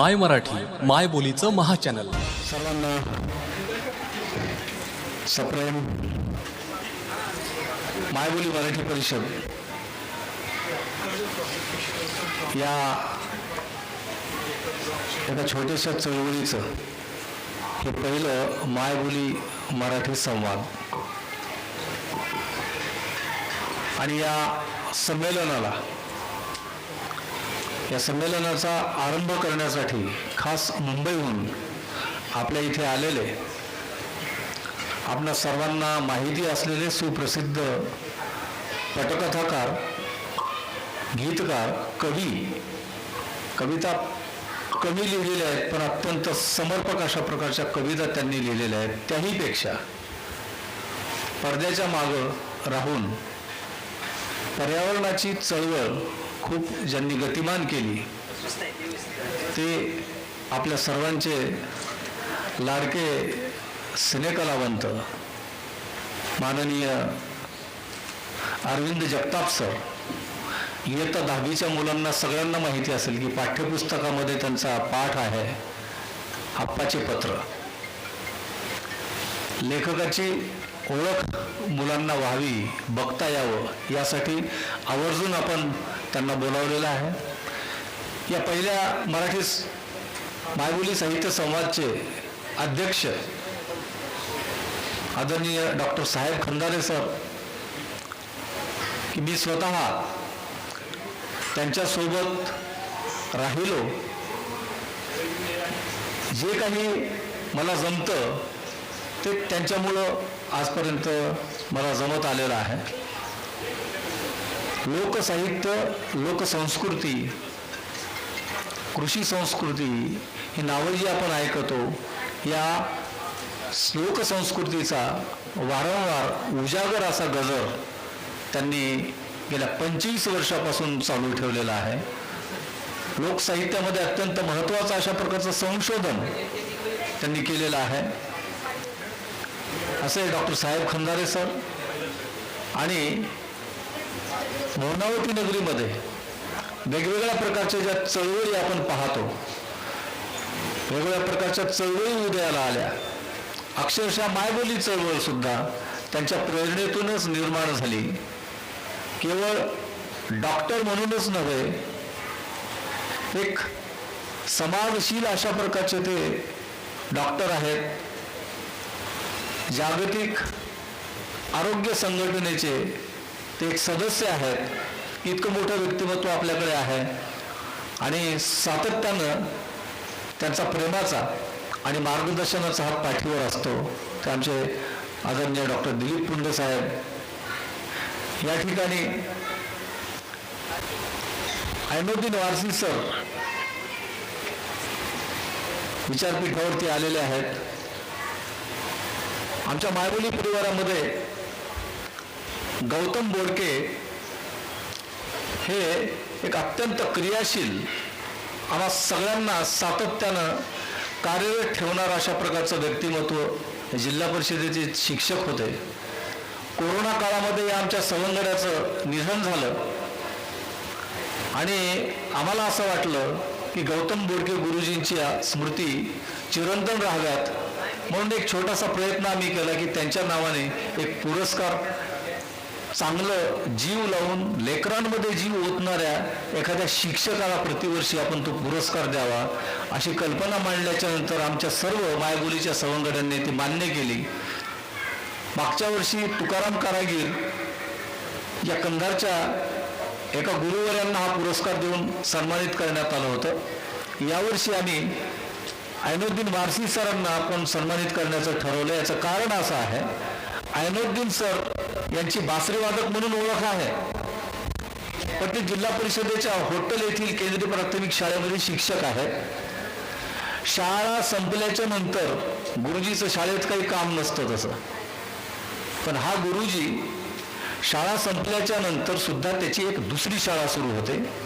माय मराठी माय बोलीचं महाचॅनल सर्वांना सप्रेम. मायबोली मराठी परिषद. या एका छोट्याशा चळवळीचं हे पहिलं मायबोली मराठी संवाद. आणि या संमेलनाला या संमेलनाचा आरंभ करण्यासाठी खास मुंबईहून आपल्या इथे आलेले आपणा सर्वांना माहिती असलेले सुप्रसिद्ध पटकथाकार गीतकार कवी कविता कमी लिहिलेल्या आहेत पण अत्यंत समर्पक अशा प्रकारच्या कविता त्यांनी लिहिलेल्या आहेत. त्याहीपेक्षा पडद्याच्या मागं राहून पर्यावरणाची चळवळ खूप ज्यांनी गतिमान केली ते आपल्या सर्वांचे लाडके सिनेकलावंत माननीय अरविंद जगताप सर इयत्ता दहावीच्या मुलांना सगळ्यांना माहिती असेल की पाठ्यपुस्तकामध्ये त्यांचा पाठ आहे आप्पाचे पत्र. लेखकाची ओळख मुलांना व्हावी बघता यावं यासाठी आवर्जून आपण त्यांना बोलावलेलं आहे. या पहिल्या मराठी मायबोली साहित्य संवादचे अध्यक्ष आदरणीय डॉक्टर साहेब खंदारे सर की मी स्वतः त्यांच्यासोबत राहिलो. जे काही मला जमतं ते त्यांच्यामुळं आजपर्यंत मला जमत आलेलं आहे. लोकसाहित्य लोकसंस्कृती कृषी संस्कृती ही नावं जी आपण ऐकतो या लोकसंस्कृतीचा वारंवार उजागर असा गजर त्यांनी गेल्या पंचवीस वर्षापासून चालू ठेवलेला आहे. लोकसाहित्यामध्ये अत्यंत महत्त्वाचं अशा प्रकारचं संशोधन त्यांनी केलेलं आहे. असे डॉक्टर साहेब खंदारे सर आणि भवनावती नगरीमध्ये वेगवेगळ्या प्रकारच्या ज्या चळवळी आपण पाहतो वेगवेगळ्या प्रकारच्या चळवळी उदयाला आल्या. अक्षरशः मायबोली चळवळ सुद्धा त्यांच्या प्रेरणेतूनच निर्माण झाली. केवळ डॉक्टर म्हणूनच नव्हे एक समाजशील अशा प्रकारचे ते डॉक्टर आहेत. जागतिक आरोग्य संघटनेचे ते एक सदस्य आहेत. इतकं मोठं व्यक्तिमत्व आपल्याकडे आहे. आणि सातत्यानं त्यांचा प्रेमाचा आणि मार्गदर्शनाचा हात पाठीवर असतो. ते आमचे आदरणीय डॉक्टर दिलीप पुंडे साहेब. या ठिकाणी ऐनुद्दीन वारसी सर विचारपीठावरती आलेले आहेत. आमच्या मायबोली परिवारामध्ये गौतम बोडके हे एक अत्यंत क्रियाशील आम्हा सगळ्यांना सातत्यानं कार्यरत ठेवणारं अशा प्रकारचं व्यक्तिमत्व जिल्हा परिषदेचे शिक्षक होते. कोरोना काळामध्ये या आमच्या सवंगड्याचं निधन झालं. आणि आम्हाला असं वाटलं की गौतम बोडके गुरुजींच्या स्मृती चिरंतन राहाव्यात म्हणून एक छोटासा प्रयत्न आम्ही केला की त्यांच्या नावाने एक पुरस्कार चांगलं जीव लावून लेकरांमध्ये जीव ओतणाऱ्या एखाद्या शिक्षकाला प्रतिवर्षी आपण तो पुरस्कार द्यावा अशी कल्पना मांडल्याच्या नंतर आमच्या सर्व मायबोलीच्या संघटनेने ती मान्य केली. मागच्या वर्षी तुकाराम कारागीर या कंधारच्या एका गुरुवर्यांना हा पुरस्कार देऊन सन्मानित करण्यात आलं होतं. यावर्षी आम्ही ऐनुद्दीन वारसी सरांना आपण सन्मानित करण्याचं ठरवलं. याचं कारण असं आहे ऐनुद्दीन सर यांची बासरीवादक म्हणून ओळख आहे. पण ते जिल्हा परिषदेच्या होटल येथील केंद्रीय प्राथमिक शाळेमध्ये शिक्षक आहेत शाळा संपल्याच्या नंतर गुरुजीचं शाळेत काही काम नसतं तसं. पण हा गुरुजी शाळा संपल्याच्या नंतर सुद्धा त्याची एक दुसरी शाळा सुरू होते.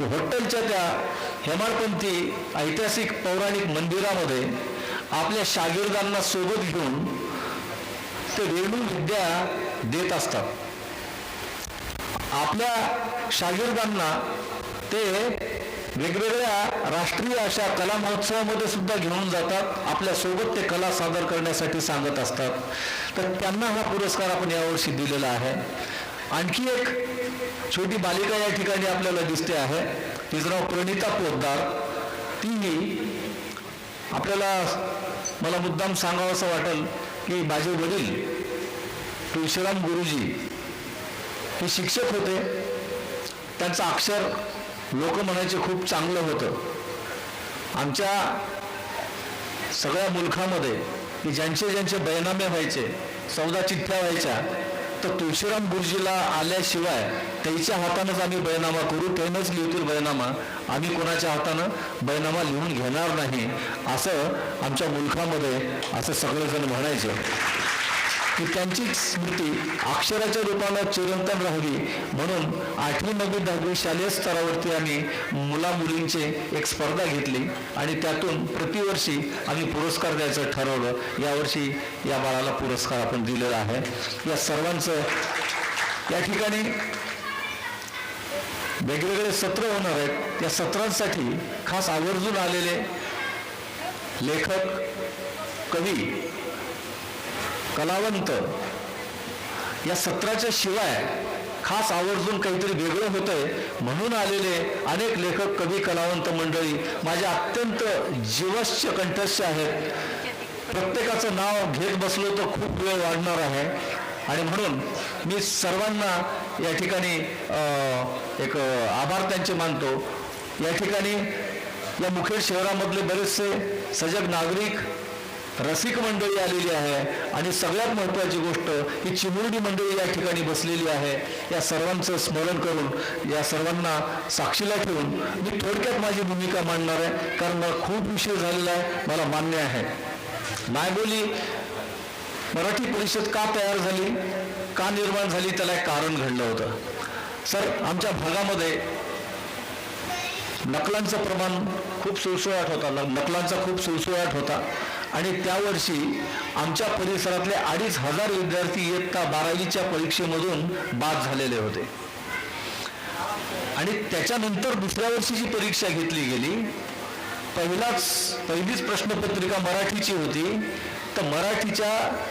हॉटेलच्या त्या हेमाडपंथी ऐतिहासिक पौराणिक मंदिरामध्ये आपल्या शागिर्दांना सोबत घेऊन ते रेणू विद्या देत असतात. आपल्या शागिर्दांना ते वेगवेगळ्या राष्ट्रीय अशा कला महोत्सवामध्ये सुद्धा घेऊन जातात आपल्यासोबत ते कला सादर करण्यासाठी सांगत असतात. तर त्यांना हा पुरस्कार आपण यावर्षी दिलेला आहे. आणखी एक छोटी बालिका या ठिकाणी आपल्याला दिसते आहे. तिचं नाव प्रणिता पोद्दार तीही आपल्याला मला मुद्दाम सांगावं असं वाटेल की माझे वडील तुळशीराम गुरुजी हे शिक्षक होते. त्यांचं अक्षर लोक म्हणायचे खूप चांगलं होतं. आमच्या सगळ्या मुलखामध्ये की ज्यांचे ज्यांचे बैनामे व्हायचे चौदा चिठ्ठ्या व्हायच्या तर तुळशीराम गुरुजीला आल्याशिवाय त्याच्या हातानंच आम्ही बैनामा करू त्यानंच लिहितील बैनामा आम्ही कोणाच्या हातानं बैनामा लिहून घेणार नाही? असं आमच्या मुलखामध्ये असं सगळेजण म्हणायचे. की त्यांची स्मृती अक्षराच्या रूपानं चिरंतन राहावी. म्हणून आठवी नववी दहावी शालेय स्तरावरती आम्ही मुला मुलींचे एक स्पर्धा घेतली आणि त्यातून प्रतिवर्षी आम्ही पुरस्कार द्यायचं ठरवलं. यावर्षी या बाळाला पुरस्कार आपण दिलेला आहे. या सर्वांचं या ठिकाणी वेगवेगळे सत्र होणार आहेत. त्या सत्रांसाठी खास आवर्जून आलेले लेखक कवी कलावंत. या सत्राच्या शिवाय खास आवर्जून काहीतरी वेगळं होतंय म्हणून आलेले अनेक लेखक कवी कलावंत मंडळी माझ्या अत्यंत जीवश्य कंठस्थ आहेत. प्रत्येकाचं नाव घेत बसलो तर खूप वेळ वाढणार आहे. आणि म्हणून मी सर्वांना या ठिकाणी एक आभार त्यांचे मानतो. या ठिकाणी या मुखेड शहरामधले बरेचसे सजग नागरिक रसिक मंडळी आलेली आहे. आणि सगळ्यात महत्त्वाची गोष्ट ही चिमुरडी मंडळी या ठिकाणी बसलेली आहे. या सर्वांचं स्मरण करून या सर्वांना साक्षीला ठेवून मी थोडक्यात माझी भूमिका मांडणार आहे. कारण मला खूप विषय झालेला आहे. मला मान्य आहे. मायबोली मराठी परिषद का तयार झाली का निर्माण झाली त्याला एक कारण घडलं होतं. सर आमच्या भागामध्ये नकलांचं प्रमाण खूप सुळसुळाट होता. नकलांचा खूप सुळसुळाट होता. आणि त्यावर्षी आमच्या परिसरातले अडीच हजार विद्यार्थी इयत्ता बारावीच्या परीक्षेमधून बाद झालेले होते. आणि त्याच्यानंतर दुसऱ्या वर्षी जी परीक्षा घेतली गेली. पहिलाच पहिलीच प्रश्नपत्रिका मराठीची होती. तर मराठीच्या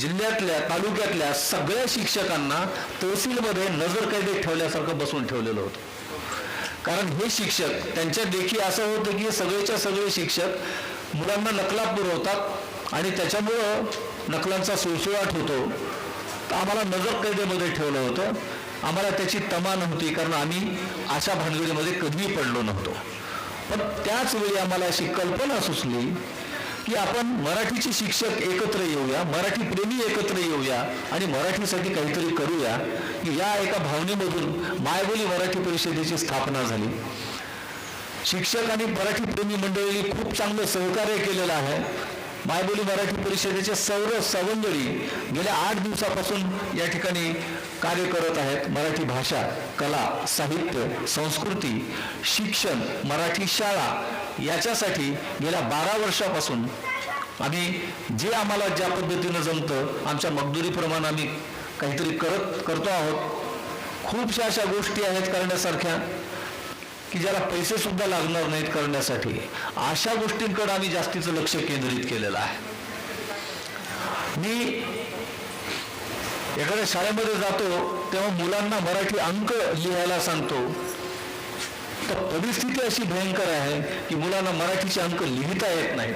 जिल्ह्यातल्या तालुक्यातल्या सगळ्या शिक्षकांना तहसीलमध्ये नजर कैदेत ठेवल्यासारखं बसून ठेवलेलं होतं. कारण हे शिक्षक त्यांच्या देखी असं होतं की सगळेच्या सगळे शिक्षक मुलांना नकला पुरवतात आणि त्याच्यामुळं नकलांचा सुळसुळाट होतो. तर आम्हाला नजर कैदेमध्ये ठेवलं होतं. आम्हाला त्याची तमा नव्हती कारण आम्ही अशा भानगडीमध्ये कधीही पडलो नव्हतो. पण त्याच वेळी आम्हाला अशी कल्पना सुचली की आपण मराठीचे शिक्षक एकत्र येऊया मराठी प्रेमी एकत्र येऊया आणि मराठीसाठी काहीतरी करूया. की या एका भावनेमधून मायबोली मराठी परिषदेची स्थापना झाली. शिक्षक आणि मराठी प्रेमी मंडळी खूप चांगलं सहकार्य केलेलं आहे. मायबोली मराठी परिषदेचे सर्व सवंगडी गेल्या आठ दिवसापासून या ठिकाणी कार्य करत आहेत. मराठी भाषा कला साहित्य संस्कृती शिक्षण मराठी शाळा याच्यासाठी गेल्या बारा वर्षापासून आम्ही जे आम्हाला ज्या पद्धतीनं जमतं आमच्या मजदुरीप्रमाणे आम्ही काहीतरी करत करतो आहोत. खूपशा अशा गोष्टी आहेत करण्यासारख्या. की ज्याला पैसे सुद्धा लागणार नाहीत करण्यासाठी अशा गोष्टींकडे आम्ही जास्तीचं लक्ष केंद्रित केलेलं आहे. मी एखाद्या शाळेमध्ये जातो तेव्हा मुलांना मराठी अंक लिहायला सांगतो. तर परिस्थिती अशी भयंकर आहे की मुलांना मराठीचे अंक लिहिता येत नाहीत.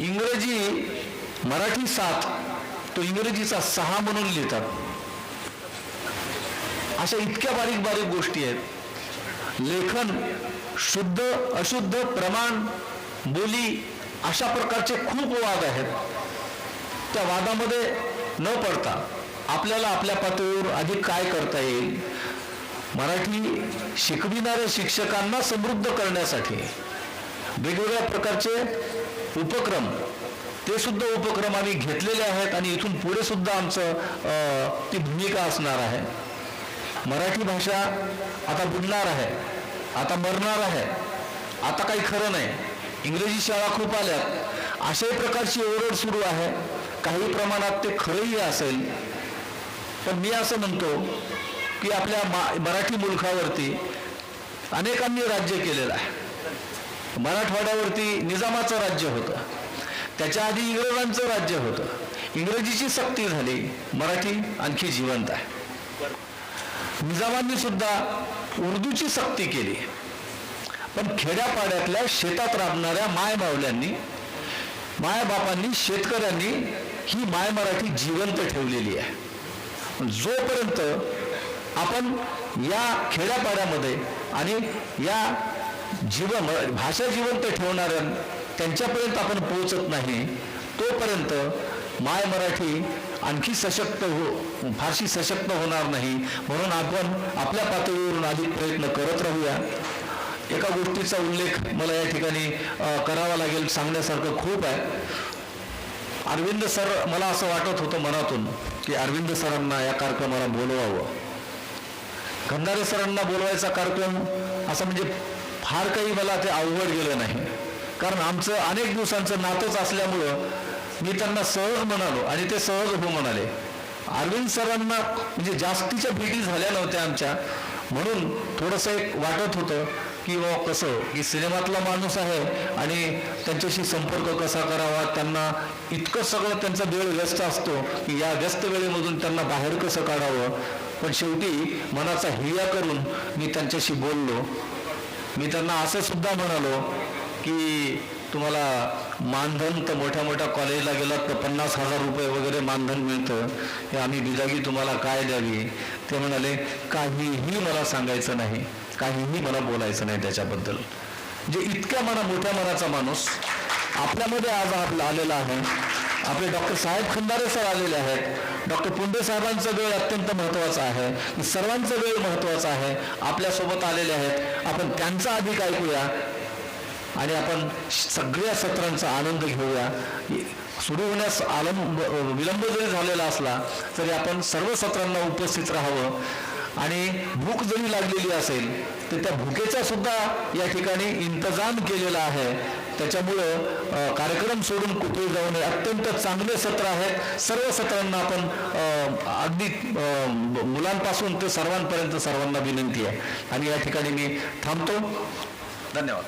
इंग्रजी मराठी सात तो इंग्रजीचा सहा म्हणून लिहितात. अशा इतक्या बारीक बारीक गोष्टी आहेत. लेखन शुद्ध अशुद्ध प्रमाण बोली अशा प्रकारचे खूप वाद आहेत. त्या वादामध्ये न पडता आपल्याला आपल्या पातळीवर अधिक काय करता येईल? मराठी शिकविणाऱ्या शिक्षकांना समृद्ध करण्यासाठी वेगवेगळ्या प्रकारचे उपक्रम ते सुद्धा उपक्रम आम्ही घेतलेले आहेत आणि इथून पुढे सुद्धा आमचं ती भूमिका असणार आहे. मराठी भाषा आता बुडणार आहे. आता मरणार आहे. आता काही खरं नाही. इंग्रजी शाळा खूप आल्यात. अशाही प्रकारची ओरड सुरू आहे. काही प्रमाणात ते खरंही असेल. पण मी असं म्हणतो की आपल्या मा मराठी मुलखावरती अनेकांनी राज्य केलेलं आहे. मराठवाड्यावरती निजामाचं राज्य होतं. त्याच्या आधी इंग्रजांचं राज्य होतं. इंग्रजीची सक्ती झाली. मराठी आणखी जिवंत आहे. निजामांनी सुद्धा उर्दूची सक्ती केली. पण खेड्यापाड्यातल्या शेतात राबणाऱ्या मायबावल्यांनी मायबापांनी शेतकऱ्यांनी ही माय मराठी जिवंत ठेवलेली आहे. जोपर्यंत आपण या खेड्यापाड्यामध्ये आणि या जीवन भाषा जिवंत ठेवणाऱ्या त्यांच्यापर्यंत आपण पोहोचत नाही तोपर्यंत माय मराठी आणखी सशक्त हो. फारशी सशक्त होणार नाही. म्हणून आपण आपल्या पातळीवरून अधिक प्रयत्न करत राहूया. एका गोष्टीचा उल्लेख मला या ठिकाणी करावा लागेल सांगण्यासारखं खूप आहे. अरविंद सर मला असं वाटत होतं मनातून की अरविंद सरांना या कार्यक्रमाला बोलवावं. खंदारे सरांना बोलवायचा कार्यक्रम असं म्हणजे फार काही मला ते अवघड गेलं नाही. कारण आमचं अनेक दिवसांचं नातंच असल्यामुळं मी त्यांना सहज म्हणालो आणि ते सहज हो म्हणाले. अरविंद सरांना म्हणजे जास्तीच्या भेटी झाल्या नव्हत्या आमच्या. म्हणून थोडंसं एक वाटत होतं की व कसं की सिनेमातला माणूस आहे आणि त्यांच्याशी संपर्क कसा करावा त्यांना इतकं सगळं त्यांचा वेळ व्यस्त असतो की या व्यस्त वेळेमधून त्यांना बाहेर कसं काढावं. पण शेवटी मनाचा हिया करून मी त्यांच्याशी बोललो. मी त्यांना असं सुद्धा म्हणालो की तुम्हाला मानधन तर मोठ्या मोठ्या कॉलेजला गेलात तर पन्नास हजार रुपये वगैरे मानधन मिळतं. हे आम्ही बिजागी तुम्हाला काय द्यावी? ते म्हणाले काहीही मला सांगायचं नाही. काहीही मला बोलायचं नाही त्याच्याबद्दल. जे इतक्या मना मोठ्या मनाचा माणूस आपल्यामध्ये आज आपला आलेला आहे. आपले डॉक्टर साहेब खंदारे सर आलेले आहेत. डॉक्टर पुंडे साहेबांचा वेळ अत्यंत महत्त्वाचा आहे. सर्वांचा वेळ महत्त्वाचा आहे. आपल्यासोबत आलेले आहेत. आपण त्यांचा अधिक ऐकूया. आणि आपण सगळ्या सत्रांचा आनंद घेऊया. सुरू होण्यास आलंब विलंब जरी झालेला असला तरी आपण सर्व सत्रांना उपस्थित राहावं. आणि भूक जरी लागलेली असेल तर त्या भुकेचा सुद्धा या ठिकाणी इंतजाम केलेला आहे. त्याच्यामुळं कार्यक्रम सोडून कुठे जाऊ नये. अत्यंत चांगले सत्र आहेत. सर्व सत्रांना आपण अगदी मुलांपासून ते सर्वांपर्यंत सर्वांना विनंती आहे. आणि या ठिकाणी मी थांबतो. धन्यवाद.